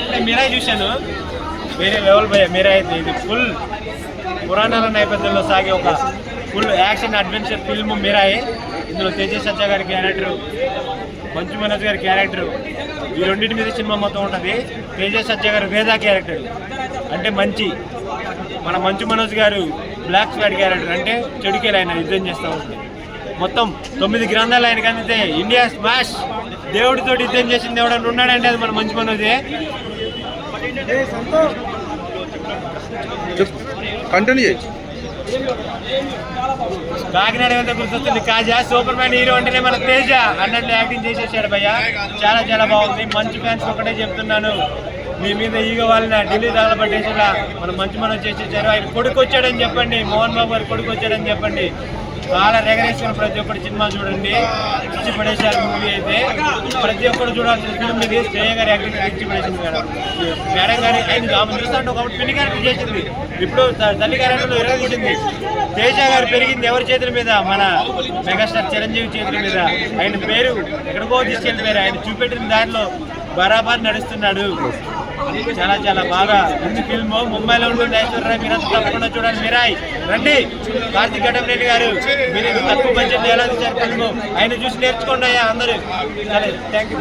ఇప్పుడే మీరాయి చూశాను. వేరే లెవెల్ భయ మీరాయి అయితే ఇది ఫుల్ పురాణాల నేపథ్యంలో సాగే ఒక full action adventure film Mirai. ఇందులో తేజస్ సత్య గారి క్యారెక్టర్ మంచు మనోజ్ గారి క్యారెక్టర్ ఈ రెండింటి మీద సినిమా మొత్తం ఉంటుంది. తేజస్ సత్య గారు వేదా క్యారెక్టర్ అంటే మంచి. మన మంచు మనోజ్ గారు బ్లాక్ స్వాడ్ క్యారెక్టర్ అంటే చెడుకేలు ఆయన యుద్ధం చేస్తూ ఉంటుంది మొత్తం తొమ్మిది గ్రంథాలు ఆయనకి అందితే. ఇండియా స్మాష్ దేవుడితో యుద్ధం చేసిన దేవుడు అని ఉన్నాడంటే అది మన మంచి కంటిన్యూ చేయి. కాకినాడ వెళ్తే గుర్తొస్తుంది. కాజా సూపర్ మ్యాన్ హీరో అంటేనే మన తేజ అన్నట్లు యాక్టింగ్ చేసేసాడు భయ్య. చాలా చాలా బాగుంది. మంచి ఫ్యాన్స్ ఒకటే చెప్తున్నాను. మీ మీద ఈగ వాళ్ళని ఢిల్లీ తగలబట్టేసేలా మన మంచి మనం చేసేసారు. ఆయన కొడుకు వచ్చాడని చెప్పండి. మోహన్ బాబు గారు కొడుకు వచ్చాడని చెప్పండి. చాలా రెగరేసుకుని ప్రతి ఒక్కటి సినిమా చూడండి. పిచ్చి పడేశారు మూవీ అయితే. ప్రతి ఒక్కరు చూడాల్సిన ఫిల్మ్ ఇది. శ్రేయ గారి యాక్టింగ్ ఇచ్చి పడేసింది మేడం. మేడం గారి ఆయన ఆమె చూస్తుంటే ఒకప్పుడు పిన్ని గారికి చేసింది. ఇప్పుడు త- తల్లి గారి ఎరగదీసింది తేజ గారు పెరిగింది ఎవరి చేతుల మీద? మన మెగాస్టార్ చిరంజీవి చేతుల మీద. ఆయన పేరు ఎక్కడికో తీసుకెళ్ళిపోయారు. ఆయన చూపెట్టిన దారిలో బరాబర్ నడుస్తున్నాడు. చాలా చాలా బాగా. మంచి ఫిల్మ్ ముంబైలో ఉంటుంది ఐశ్వర్య మీరు తప్పకుండా చూడండి మీరాయ్ రండి. కార్తిక్ రెడ్డి గారు మీరు తక్కువ బడ్జెట్ ఎలా తీశారు ఫిల్మ్ ఆయన చూసి నేర్చుకోండి అయ్యా అందరూ. సరే థ్యాంక్ యూ